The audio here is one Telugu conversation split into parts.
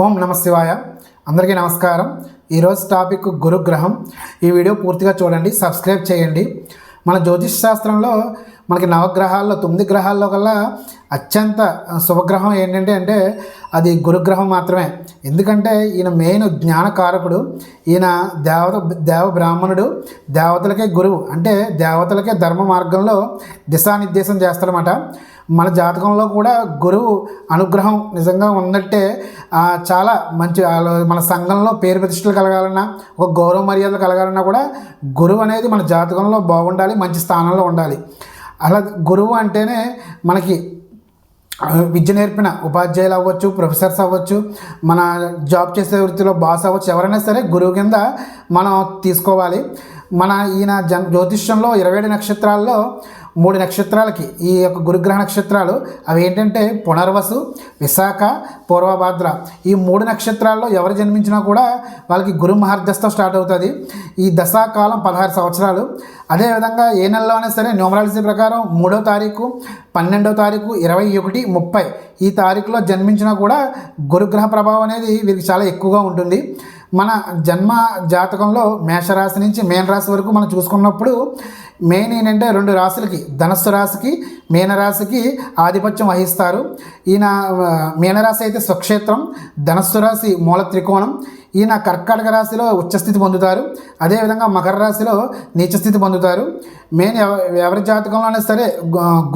ఓం నమ శివాయ. అందరికీ నమస్కారం. ఈరోజు టాపిక్ గురుగ్రహం. ఈ వీడియో పూర్తిగా చూడండి సబ్స్క్రైబ్ చేయండి. మన జ్యోతిష్ శాస్త్రంలో మనకి నవగ్రహాల్లో తొమ్మిది గ్రహాల్లో కల్లా అత్యంత శుభగ్రహం ఏంటంటే అంటే అది గురుగ్రహం మాత్రమే. ఎందుకంటే ఈయన మెయిన్ జ్ఞానకారకుడు ఈయన దేవత దేవ బ్రాహ్మణుడు దేవతలకే గురువు. అంటే దేవతలకే ధర్మ మార్గంలో దిశానిర్దేశం చేస్తారన్నమాట. మన జాతకంలో కూడా గురువు అనుగ్రహం నిజంగా ఉన్నట్టే చాలా మంచి మన సంఘంలో పేరు ప్రతిష్టలు కలగాలన్నా ఒక గౌరవ మర్యాదలు కలగాలన్నా కూడా గురువు అనేది మన జాతకంలో బాగుండాలి మంచి స్థానంలో ఉండాలి. అలా గురువు అంటేనే మనకి విద్య నేర్పిన ఉపాధ్యాయులు అవ్వచ్చు ప్రొఫెసర్స్ అవ్వచ్చు మన జాబ్ చేసే వృత్తిలో బాస్ అవ్వచ్చు ఎవరైనా సరే గురువు కింద మనం తీసుకోవాలి. మన ఈయన జన్ జ్యోతిష్యంలో ఇరవై ఏడు నక్షత్రాల్లో మూడు నక్షత్రాలకి. ఈ యొక్క గురుగ్రహ నక్షత్రాలు అవి ఏంటంటే పునర్వసు విశాఖ పూర్వభాద్ర. ఈ మూడు నక్షత్రాల్లో ఎవరు జన్మించినా కూడా వాళ్ళకి గురు మహర్దశతో స్టార్ట్ అవుతుంది. ఈ దశాకాలం పదహారు సంవత్సరాలు. అదేవిధంగా ఏ నెలలో అయినా సరే న్యూమరాలజీ ప్రకారం మూడో తారీఖు పన్నెండో తారీఖు ఇరవై ఒకటి ముప్పై. ఈ తారీఖులో జన్మించినా కూడా గురుగ్రహ ప్రభావం అనేది వీరికి చాలా ఎక్కువగా ఉంటుంది. మన జన్మ జాతకంలో మేషరాశి నుంచి మేన రాశి వరకు మనం చూసుకున్నప్పుడు మెయిన్ ఏంటంటే రెండు రాశులకి ధనస్సు రాశికి మీనరాశికి ఆధిపత్యం వహిస్తారు. ఈయన మీనరాశి అయితే స్వక్షేత్రం ధనస్సు రాశి మూల త్రికోణం ఈయన కర్కాటక రాశిలో ఉచ్చస్థితి పొందుతారు. అదేవిధంగా మకర రాశిలో నీచస్థితి పొందుతారు. మెయిన్ ఎవ- ఎవరి జాతకంలోనే సరే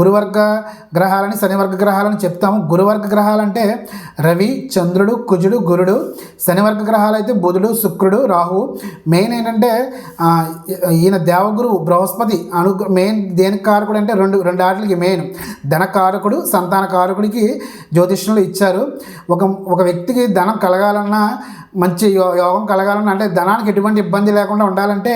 గురువర్గ గ్రహాలని శనివర్గ గ్రహాలని చెప్తాము. గురువర్గ గ్రహాలంటే రవి చంద్రుడు కుజుడు గురుడు. శనివర్గ గ్రహాలు అయితే బుధుడు శుక్రుడు రాహువు. మెయిన్ ఏంటంటే ఈయన దేవగురు బృహస్పతి అను మెయిన్ దేనికి కారకుడు అంటే రెండు రెండు ఆటలకి మెయిన్. ధనకారకుడు సంతాన కారకుడికి జ్యోతిష్యులు ఇచ్చారు. ఒక ఒక వ్యక్తికి ధనం కలగాలన్నా మంచి మంచి యోగం కలగాలన్నా అంటే ధనానికి ఎటువంటి ఇబ్బంది లేకుండా ఉండాలంటే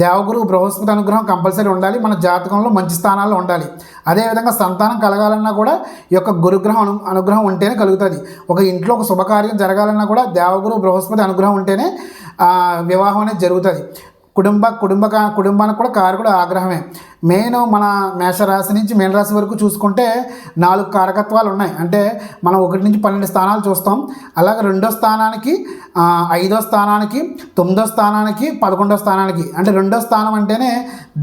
దేవగురు బృహస్పతి అనుగ్రహం కంపల్సరీ ఉండాలి. మన జాతకంలో మంచి స్థానాల్లో ఉండాలి. అదేవిధంగా సంతానం కలగాలన్నా కూడా ఈ యొక్క గురుగ్రహం అను అనుగ్రహం ఉంటేనే కలుగుతుంది. ఒక ఇంట్లో ఒక శుభకార్యం జరగాలన్నా కూడా దేవగురు బృహస్పతి అనుగ్రహం ఉంటేనే వివాహం అనేది జరుగుతుంది. కుటుంబ కుటుంబ కుటుంబానికి కూడా కారు కూడా ఆగ్రహమే. మెయిన్ మన మేషరాశి నుంచి మీనరాశి వరకు చూసుకుంటే నాలుగు కారకత్వాలు ఉన్నాయి. అంటే మనం ఒకటి నుంచి పన్నెండు స్థానాలు చూస్తాం. అలాగే రెండో స్థానానికి ఐదో స్థానానికి తొమ్మిదో స్థానానికి పదకొండో స్థానానికి. అంటే రెండో స్థానం అంటేనే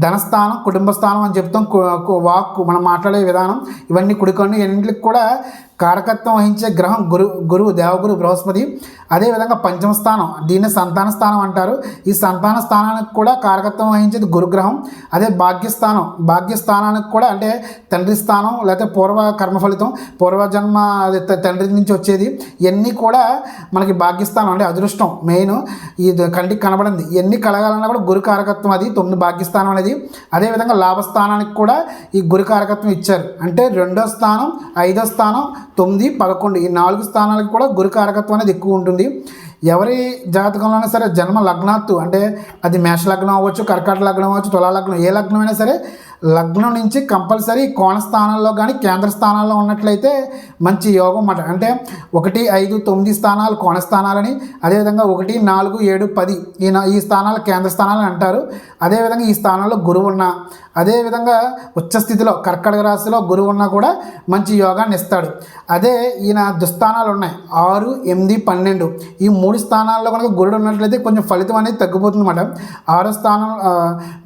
ధనస్థానం కుటుంబ స్థానం అని చెప్తాం. వాక్ వాక్కు మనం మాట్లాడే విధానం. ఇవన్నీ కుడికొని ఎన్నింటికి కూడా కారకత్వం వహించే గ్రహం గురు గురువు దేవగురు బృహస్పతి. అదేవిధంగా పంచమ స్థానం దీన్ని సంతాన స్థానం అంటారు. ఈ సంతాన స్థానానికి కూడా కారకత్వం వహించేది గురుగ్రహం. అదే భాగ్యస్థానం భాగ్యస్థానానికి కూడా అంటే తండ్రి స్థానం లేకపోతే పూర్వ కర్మ ఫలితం పూర్వజన్మ తండ్రి నుంచి వచ్చేది. ఇవన్నీ కూడా మనకి భాగ్యస్థానం అంటే అదృష్టం మెయిన్. ఈ కంటికి కనబడింది. ఇవన్నీ కలగాలన్నా కూడా గురు కారకత్వం అది తొమ్మిది భాగ్యస్థానం అనేది. అదేవిధంగా లాభస్థానానికి కూడా ఈ గురు కారకత్వం ఇచ్చారు. అంటే రెండో స్థానం ఐదో స్థానం తొమ్మిది పదకొండు ఈ నాలుగు స్థానాలకు కూడా గురు కారకత్వం అనేది ఎక్కువ ఉంటుంది. ఎవరి జాతకంలోనే సరే జన్మ లగ్నాత్తు అంటే అది మేష లగ్నం అవ్వచ్చు కర్కాట లగ్నం అవ్వచ్చు తులా లగ్నం ఏ లగ్నమైనా సరే లగ్నం నుంచి కంపల్సరీ కోణ స్థానాల్లో కానీ కేంద్ర స్థానాల్లో ఉన్నట్లయితే మంచి యోగం అన్నమాట. అంటే ఒకటి ఐదు తొమ్మిది స్థానాలు కోణ స్థానాలని అదేవిధంగా ఒకటి నాలుగు ఏడు పది ఈ ఈ స్థానాలు కేంద్ర స్థానాలు అంటారు. అదేవిధంగా ఈ స్థానంలో గురువు ఉన్న అదేవిధంగా ఉచ్చస్థితిలో కర్కటక రాశిలో గురువు ఉన్నా కూడా మంచి యోగాన్ని ఇస్తాడు. అదే ఈయన దుస్థానాలు ఉన్నాయి. ఆరు ఎనిమిది పన్నెండు ఈ మూడు స్థానాల్లో కనుక గురుడు ఉన్నట్లయితే కొంచెం ఫలితం అనేది తగ్గిపోతుంది అన్నమాట ఆరో స్థానం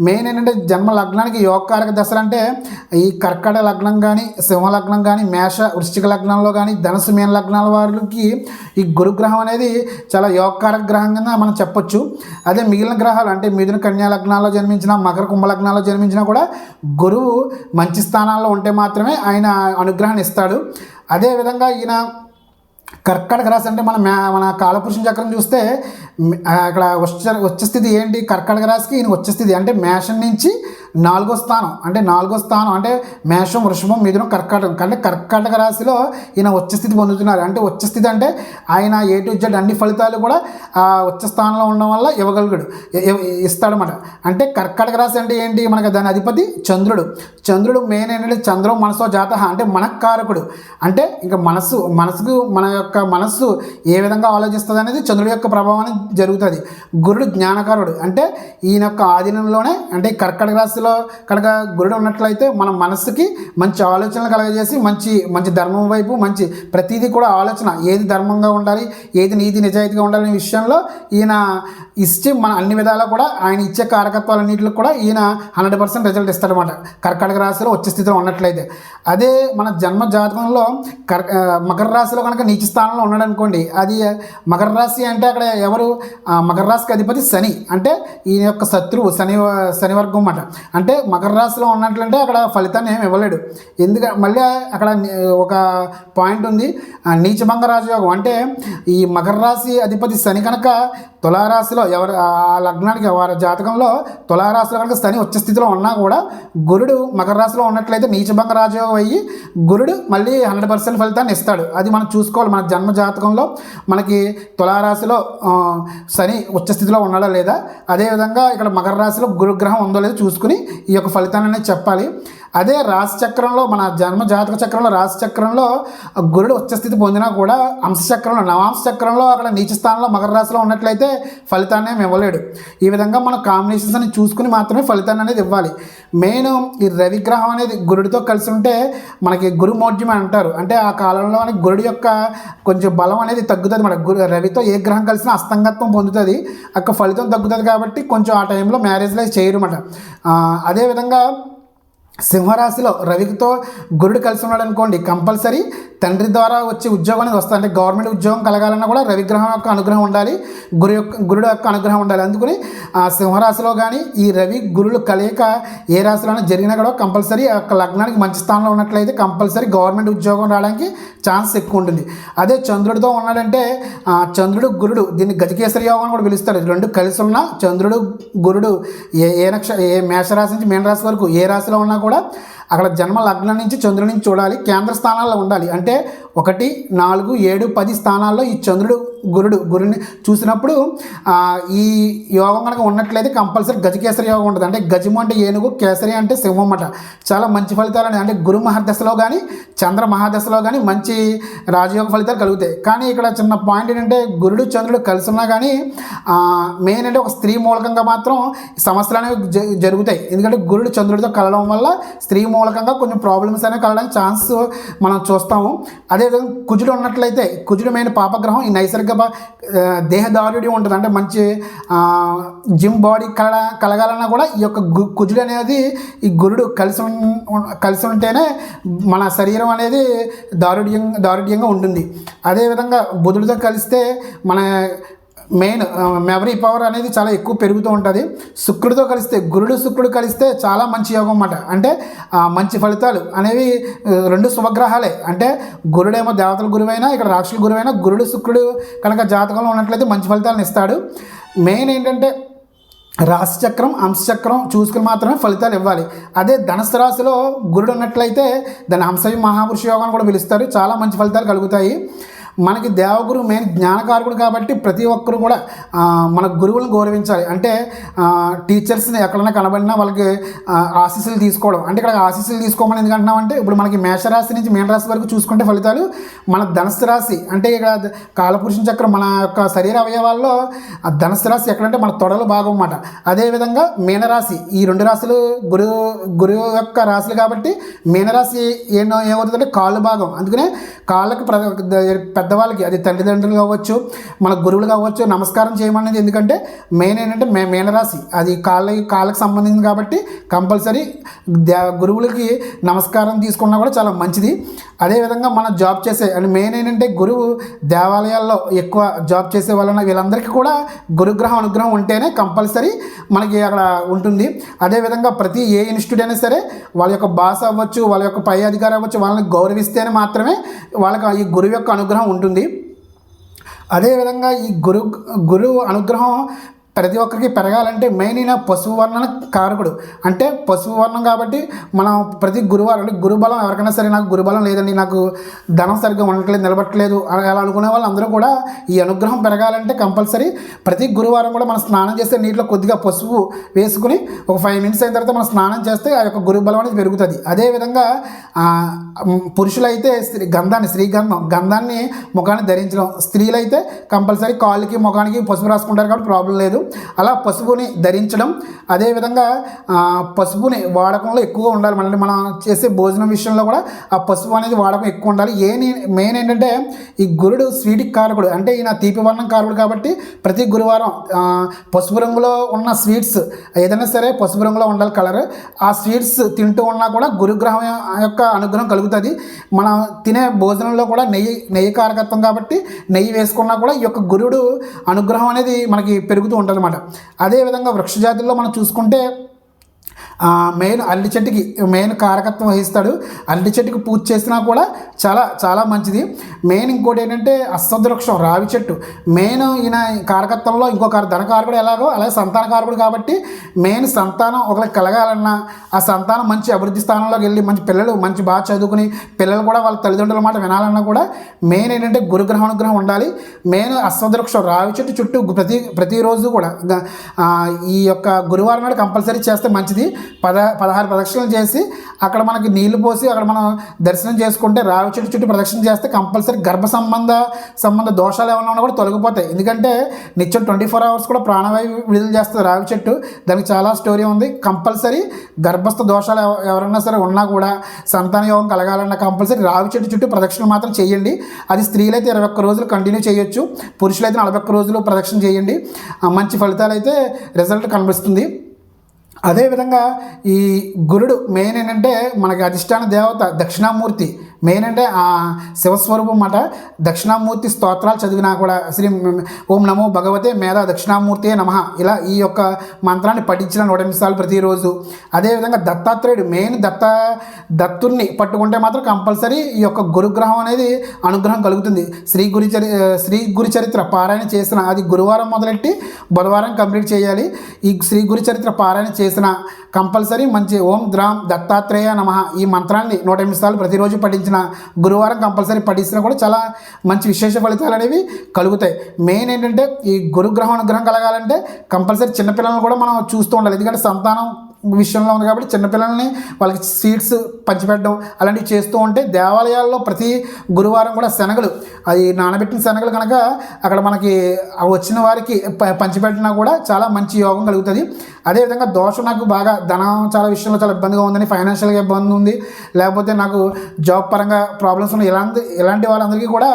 మెయిన్ ఏంటంటే జన్మ లగ్నానికి యోగకారక దశలు అంటే ఈ కర్కట లగ్నం కానీ సింహ లగ్నం కానీ మేష వృశ్చిక లగ్నంలో కానీ ధనుసు మీన లగ్నాల వారికి ఈ గురుగ్రహం అనేది చాలా యోగకారక గ్రహం కింద మనం చెప్పొచ్చు. అదే మిగిలిన గ్రహాలు అంటే మిథున కన్యా లగ్నాల్లో జన్మించిన మకర కుంభ లగ్నాల్లో జన్మించినా కూడా గురువు మంచి స్థానాల్లో ఉంటే మాత్రమే ఆయన అనుగ్రహాన్ని ఇస్తాడు. అదేవిధంగా ఈయన కర్కటక రాశి అంటే మన మే మన కాలపురుషుని చక్రం చూస్తే అక్కడ వచ్చ స్థితి ఏంటి? కర్కటక రాశికి ఈయన వచ్చే స్థితి అంటే మేషం నుంచి నాలుగో స్థానం. అంటే నాలుగో స్థానం అంటే మేషం వృషభం మిథునం కర్కాటకం. అంటే కర్కాటక రాశిలో ఈయన ఉచ్చస్థితి పొందుతున్నారు. అంటే ఉచ్చస్థితి అంటే ఆయన ఏ టు జెడ్ అన్ని ఫలితాలు కూడా ఆ ఉచ్చ స్థానంలో ఉండడం వల్ల ఇవ్వగలుగుడు. ఇస్తాడనమాట అంటే కర్కాటక రాశి అంటే ఏంటి? మనకి దాని అధిపతి చంద్రుడు. చంద్రుడు మెయిన్ ఏంటంటే చంద్రం మనసో జాత అంటే మనకారకుడు. అంటే ఇంకా మనసు మనసుకు మన యొక్క మనస్సు ఏ విధంగా ఆలోచిస్తుంది అనేది చంద్రుడి యొక్క ప్రభావం జరుగుతుంది. గురుడు జ్ఞానకారుడు. అంటే ఈయన యొక్క ఆధీనంలోనే అంటే కర్కటక రాశిలో మనసులో కనుక గురుడు ఉన్నట్లయితే మన మనసుకి మంచి ఆలోచనలు కలగజేసి మంచి మంచి ధర్మం వైపు మంచి ప్రతిదీ కూడా ఆలోచన. ఏది ధర్మంగా ఉండాలి ఏది నీతి నిజాయితీగా ఉండాలనే విషయంలో ఈయన ఇచ్చి మన అన్ని విధాలా కూడా ఆయన ఇచ్చే కారకత్వాలన్నింటిలో కూడా ఈయన హండ్రెడ్ పర్సెంట్ రిజల్ట్ ఇస్తాడనమాట కర్కాటక రాశిలో వచ్చే స్థితిలో ఉన్నట్లయితే. అదే మన జన్మ జాతకంలో కర్ మకర రాశిలో కనుక నీచ స్థానంలో ఉన్నాడు అనుకోండి అది మకర రాశి అంటే అక్కడ ఎవరు మకర రాశికి అధిపతి శని. అంటే ఈయన యొక్క శత్రువు శని శని వర్గం అన్నమాట. అంటే మకర రాశిలో ఉన్నట్లంటే అక్కడ ఫలితాన్ని ఏమి ఇవ్వలేడు. ఎందుకంటే మళ్ళీ అక్కడ ఒక పాయింట్ ఉంది. నీచభంగ రాజయోగం అంటే ఈ మకర రాశి అధిపతి శని కనుక తులారాశిలో ఎవరు ఆ లగ్నానికి వారి జాతకంలో తులారాశిలో కనుక శని ఉచ్చ స్థితిలో ఉన్నా కూడా గురుడు మకర రాశిలో ఉన్నట్లయితే నీచభంగ రాజయోగం అయ్యి గురుడు మళ్ళీ హండ్రెడ్ పర్సెంట్ ఫలితాన్ని ఇస్తాడు. అది మనం చూసుకోవాలి. మన జన్మ జాతకంలో మనకి తులారాశిలో శని ఉచ్చ స్థితిలో ఉన్నాడా లేదా? అదేవిధంగా ఇక్కడ మకర రాశిలో గురుగ్రహం ఉందో లేదో చూసుకుని ఈ యొక్క ఫలితాలనే అనేది చెప్పాలి. అదే రాశి చక్రంలో మన జన్మ జాతక చక్రంలో రాశి చక్రంలో గురుడు ఉచ్చస్థితి పొందినా కూడా అంశ చక్రంలో నవాంశ చక్రంలో అక్కడ నీచ స్థానంలో మకర రాశిలో ఉన్నట్లయితే ఫలితాన్ని ఏమి ఇవ్వలేడు. ఈ విధంగా మనం కాంబినేషన్స్ అని చూసుకుని మాత్రమే ఫలితాన్ని అనేది ఇవ్వాలి. మెయిన్ ఈ రవిగ్రహం అనేది గురుడితో కలిసి ఉంటే మనకి గురుమోడ్యం అంటారు. అంటే ఆ కాలంలో గురుడు గురుడి యొక్క కొంచెం బలం అనేది తగ్గుతుంది మన గురు రవితో ఏ గ్రహం కలిసినా అస్తంగత్వం పొందుతుంది. అక్కడ ఫలితం తగ్గుతుంది కాబట్టి కొంచెం ఆ టైంలో మ్యారేజ్లో చేయరు అన్నమాట అదేవిధంగా సింహరాశిలో రవితో గురుడు కలిసి ఉన్నాడు అనుకోండి కంపల్సరీ తండ్రి ద్వారా వచ్చే ఉద్యోగం అనేది వస్తుంది. అంటే గవర్నమెంట్ ఉద్యోగం కలగాలన్నా కూడా రవిగ్రహం యొక్క అనుగ్రహం ఉండాలి గురు యొక్క గురుడు యొక్క అనుగ్రహం ఉండాలి. అందుకని ఆ సింహరాశిలో కానీ ఈ రవి గురులు కలయిక ఏ రాశిలోనే జరిగినా కూడా కంపల్సరీ ఆ యొక్క లగ్నానికి మంచి స్థానంలో ఉన్నట్లయితే కంపల్సరీ గవర్నమెంట్ ఉద్యోగం రావడానికి ఛాన్స్ ఎక్కువ ఉంటుంది. అదే చంద్రుడితో ఉన్నాడంటే చంద్రుడు గురుడు దీన్ని గజకేసరి యోగం అని కూడా పిలుస్తారు. రెండు కలిసి ఉన్న చంద్రుడు గురుడు ఏ ఏ నక్ష ఏ మేషరాశి నుంచి మీన రాశి వరకు ఏ రాశిలో ఉన్నా కూడా కూడా అక్కడ జన్మ లగ్నం నుంచి చంద్రుడి నుంచి చూడాలి కేంద్ర స్థానాల్లో ఉండాలి. అంటే ఒకటి నాలుగు ఏడు పది స్థానాల్లో ఈ చంద్రుడు గురుడు గురుని చూసినప్పుడు ఈ యోగం కనుక ఉన్నట్లయితే కంపల్సరీ గజకేసరి యోగం ఉంటుంది. అంటే గజము అంటే ఏనుగు కేసరి అంటే సింహం అన్నమాట చాలా మంచి ఫలితాలు అంటే గురు మహాదశలో కానీ చంద్ర మహాదశలో కానీ మంచి రాజయోగ ఫలితాలు కలుగుతాయి. కానీ ఇక్కడ చిన్న పాయింట్ ఏంటంటే గురుడు చంద్రుడు కలిసి ఉన్నా కానీ మెయిన్ అంటే ఒక స్త్రీ మూలకంగా మాత్రం సమస్యలు అనేవి జరుగుతాయి. ఎందుకంటే గురుడు చంద్రుడితో కలవడం వల్ల స్త్రీ మూలకంగా కొంచెం ప్రాబ్లమ్స్ అనేవి కలగడానికి ఛాన్స్ మనం చూస్తాము. అదేవిధంగా కుజుడు ఉన్నట్లయితే కుజుడు మెయిన్ పాపగ్రహం ఈ నైసర్గిక దేహదారుడి ఉంటుంది. అంటే మంచి జిమ్ బాడీ కల కలగాలన్నా కూడా ఈ యొక్క గు- కుజుడు అనేది ఈ గురుడు కలిసి కలిసి ఉంటేనే మన శరీరం అనేది దారుఢ్యం దారుఢ్యంగా ఉంటుంది. అదేవిధంగా బుధుడితో కలిస్తే మన మెయిన్ మెమరీ పవర్ అనేది చాలా ఎక్కువ పెరుగుతూ ఉంటుంది. శుక్రుడితో కలిస్తే గురుడు శుక్రుడు కలిస్తే చాలా మంచి యోగం అన్నమాట. అంటే మంచి ఫలితాలు అనేవి రెండు శుభగ్రహాలే. అంటే గురుడేమో దేవతల గురువైనా ఇక్కడ రాక్షుల గురువైనా గురుడు శుక్రుడు కనుక జాతకంలో ఉన్నట్లయితే మంచి ఫలితాలను ఇస్తాడు. మెయిన్ ఏంటంటే రాశిచక్రం అంశచక్రం చూసుకుని మాత్రమే ఫలితాలు ఇవ్వాలి. అదే ధనుసు రాశిలో గురుడు ఉన్నట్లయితే దాని అంశవి మహాపురుష యోగాన్ని కూడా పిలుస్తారు. చాలా మంచి ఫలితాలు కలుగుతాయి. మనకి దేవగురు మెయిన్ జ్ఞానకారకుడు కాబట్టి ప్రతి ఒక్కరు కూడా మన గురువులను గౌరవించాలి. అంటే టీచర్స్ని ఎక్కడైనా కనబడినా వాళ్ళకి ఆశీస్సులు తీసుకోవడం. అంటే ఇక్కడ ఆశీస్సులు తీసుకోమని ఎందుకు అంటున్నామంటే ఇప్పుడు మనకి మేషరాశి నుంచి మీనరాశి వరకు చూసుకుంటే ఫలితాలు మన ధనస్సు రాశి. అంటే ఇక్కడ కాలపురుషుని చక్రం మన యొక్క శరీర అవయవాల్లో ఆ రాశి ఎక్కడంటే మన తొడలు భాగం అన్నమాట. అదేవిధంగా మీనరాశి. ఈ రెండు రాశులు గురు గురువు యొక్క రాశులు కాబట్టి మీనరాశి ఏమో ఏమవుతుందంటే కాళ్ళు భాగం. అందుకనే కాళ్ళకి పెద్ద పెద్దవాళ్ళకి అది తల్లిదండ్రులు కావచ్చు మన గురువులు కావచ్చు నమస్కారం చేయమనేది ఎందుకంటే మెయిన్ ఏంటంటే మే మీనరాశి. అది కాళ్ళ కాళ్ళకి సంబంధించింది కాబట్టి కంపల్సరీ దే గురువులకి నమస్కారం తీసుకున్నా కూడా చాలా మంచిది. అదేవిధంగా మనం జాబ్ చేసే అండ్ మెయిన్ ఏంటంటే గురువు దేవాలయాల్లో ఎక్కువ జాబ్ చేసే వలన వీళ్ళందరికీ కూడా గురుగ్రహం అనుగ్రహం ఉంటేనే కంపల్సరీ మనకి అక్కడ ఉంటుంది. అదేవిధంగా ప్రతి ఏ ఇన్స్టిట్యూట్ అయినా సరే వాళ్ళ యొక్క భాష అవ్వచ్చు వాళ్ళ యొక్క పై అధికారి అవ్వచ్చు వాళ్ళని గౌరవిస్తేనే మాత్రమే వాళ్ళకి ఈ గురువు యొక్క అనుగ్రహం ఉంటుంది. అదేవిధంగా ఈ గురు గురువు అనుగ్రహం ప్రతి ఒక్కరికి పెరగాలంటే మెయిన్ అయిన పశువు వర్ణన కారకుడు. అంటే పశువు వర్ణం కాబట్టి మనం ప్రతి గురువారం అంటే గురుబలం ఎవరికైనా సరే నాకు గురుబలం లేదండి నాకు ధనం సరిగ్గా ఉండట్లేదు నిలబట్టలేదు అలా అనుకునే వాళ్ళు అందరూ కూడా ఈ అనుగ్రహం పెరగాలంటే కంపల్సరీ ప్రతి గురువారం కూడా మనం స్నానం చేస్తే నీటిలో కొద్దిగా పసుపు వేసుకుని ఒక ఫైవ్ మినిట్స్ అయిన తర్వాత మనం స్నానం చేస్తే ఆ యొక్క గురుబలం అనేది పెరుగుతుంది. అదేవిధంగా పురుషులైతే స్త్రీ గంధాన్ని శ్రీగంధం గంధాన్ని ముఖాన్ని ధరించడం. స్త్రీలైతే కంపల్సరీ కాళ్ళకి ముఖానికి పసుపు రాసుకుంటారు కాబట్టి ప్రాబ్లం లేదు. అలా పసుపుని ధరించడం. అదేవిధంగా పసుపుని వాడకంలో ఎక్కువగా ఉండాలి. మళ్ళీ మనం చేసే భోజనం విషయంలో కూడా ఆ పసుపు అనేది వాడకం ఎక్కువ ఉండాలి. ఏ మెయిన్ ఏంటంటే ఈ గురుడు స్వీటికి కారకుడు. అంటే ఈయన తీపి వర్ణం కారకుడు కాబట్టి ప్రతి గురువారం పసుపు రంగులో ఉన్న స్వీట్స్ ఏదైనా సరే పసుపు రంగులో ఉండాలి కలర్. ఆ స్వీట్స్ తింటూ ఉన్నా కూడా గురుగ్రహం యొక్క అనుగ్రహం కలుగుతుంది. మనం తినే భోజనంలో కూడా నెయ్యి నెయ్యి కారకత్వం కాబట్టి నెయ్యి వేసుకున్నా కూడా ఈ యొక్క గురుడు అనుగ్రహం అనేది మనకి పెరుగుతూ ఉంటుంది. అనమాట అదేవిధంగా వృక్షజాతుల్లో మనం చూసుకుంటే మెయిన్ అల్లి చెట్టుకి మెయిన్ కారకత్వం వహిస్తాడు. అల్లి చెట్టుకి పూజ చేసినా కూడా చాలా చాలా మంచిది. మెయిన్ ఇంకోటి ఏంటంటే అశ్వద్ధ రావి చెట్టు. మెయిన్ ఈయన కారకత్వంలో ఇంకొక ధనకారకుడు ఎలాగో అలాగే సంతానకారకుడు కాబట్టి మెయిన్ సంతానం ఒకరికి కలగాలన్నా ఆ సంతానం మంచి అభివృద్ధి స్థానంలోకి వెళ్ళి మంచి పిల్లలు మంచి బాగా చదువుకుని పిల్లలు కూడా వాళ్ళ తల్లిదండ్రుల మాట వినాలన్నా కూడా మెయిన్ ఏంటంటే గురుగ్రహం అనుగ్రహం ఉండాలి. మెయిన్ అశ్వద్ధ రావి చెట్టు చుట్టూ ప్రతి ప్రతిరోజు కూడా ఈ యొక్క గురువారం నాడు కంపల్సరీ చేస్తే మంచిది. పద పదహారు ప్రదక్షిణలు చేసి అక్కడ మనకి నీళ్ళు పోసి అక్కడ మనం దర్శనం చేసుకుంటే రావి చెట్టు చుట్టూ ప్రదక్షిణ చేస్తే కంపల్సరీ గర్భ సంబంధ సంబంధ దోషాలు ఏమైనా ఉన్నా కూడా తొలగిపోతాయి. ఎందుకంటే నిత్యం ట్వంటీ ఫోర్ అవర్స్ కూడా ప్రాణవాయువు విడుదల చేస్తుంది రావి చెట్టు. దానికి చాలా స్టోరీ ఉంది. కంపల్సరీ గర్భస్థ దోషాలు ఎవ- ఎవరైనా సరే ఉన్నా కూడా సంతాన యోగం కలగాలన్నా కంపల్సరీ రావి చెట్టు చుట్టూ ప్రదక్షిణ మాత్రం చేయండి. అది స్త్రీలైతే ఇరవై ఒక్క రోజులు కంటిన్యూ చేయొచ్చు. పురుషులైతే నలభై ఒక్క రోజులు ప్రదక్షిణ చేయండి. మంచి ఫలితాలు అయితే రిజల్ట్ కనిపిస్తుంది. అదేవిధంగా ఈ గురుడు మెయిన్ ఏంటంటే మనకి అధిష్టాన దేవత దక్షిణామూర్తి. మెయిన్ అంటే ఆ శివస్వరూపం అన్నమాట దక్షిణామూర్తి స్తోత్రాలు చదివినా కూడా శ్రీ ఓం నమో భగవతే మేధా దక్షిణామూర్తి నమ. ఇలా ఈ యొక్క మంత్రాన్ని పఠించిన నూట నిమిషాలు ప్రతిరోజు. అదేవిధంగా దత్తాత్రేయుడు మెయిన్ దత్త దత్తుర్ని పట్టుకుంటే మాత్రం కంపల్సరీ ఈ యొక్క గురుగ్రహం అనేది అనుగ్రహం కలుగుతుంది. శ్రీ గురి చరి శ్రీ గురి చరిత్ర పారాయణ చేసిన అది గురువారం మొదలెట్టి బుధవారం కంప్లీట్ చేయాలి. ఈ శ్రీ గురి చరిత్ర పారాయణ చేసిన కంపల్సరీ మంచి ఓం ద్రాం దత్తాత్రేయ నమ ఈ మంత్రాన్ని నూట నిమిషాలు ప్రతిరోజు ప్రతిరోజు సంబంధించిన గురువారం కంపల్సరీ పఠిస్తున్నా కూడా చాలా మంచి విశేష ఫలితాలు అనేవి కలుగుతాయి. మెయిన్ ఏంటంటే ఈ గురుగ్రహం అనుగ్రహం కలగాలంటే కంపల్సరీ చిన్నపిల్లలను కూడా మనం చూస్తూ ఉండాలి. ఎందుకంటే సంతానం విషయంలో ఉంది కాబట్టి చిన్నపిల్లల్ని వాళ్ళకి సీడ్స్ పంచిపెట్టడం అలాంటివి చేస్తూ ఉంటే దేవాలయాల్లో ప్రతి గురువారం కూడా శనగలు అది నానబెట్టిన శనగలు కనుక అక్కడ మనకి వచ్చిన వారికి ప- పంచిపెట్టినా కూడా చాలా మంచి యోగం కలుగుతుంది. అదేవిధంగా దోషం నాకు బాగా ధనం చాలా విషయంలో చాలా ఇబ్బందిగా ఉందని ఫైనాన్షియల్గా ఇబ్బంది ఉంది. లేకపోతే నాకు జాబ్ పరంగా ప్రాబ్లమ్స్ ఉన్నాయి. ఇలాంటి ఇలాంటి వాళ్ళందరికీ కూడా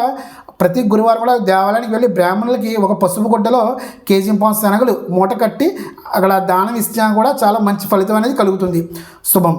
ప్రతి గురువారం కూడా దేవాలయానికి వెళ్ళి బ్రాహ్మణులకి ఒక పసుపు గుడ్డలో కేజీ పాన్ శనగలు మూట కట్టి అక్కడ దానం ఇచ్చినా కూడా చాలా మంచి ఫలితం అనేది కలుగుతుంది. శుభం.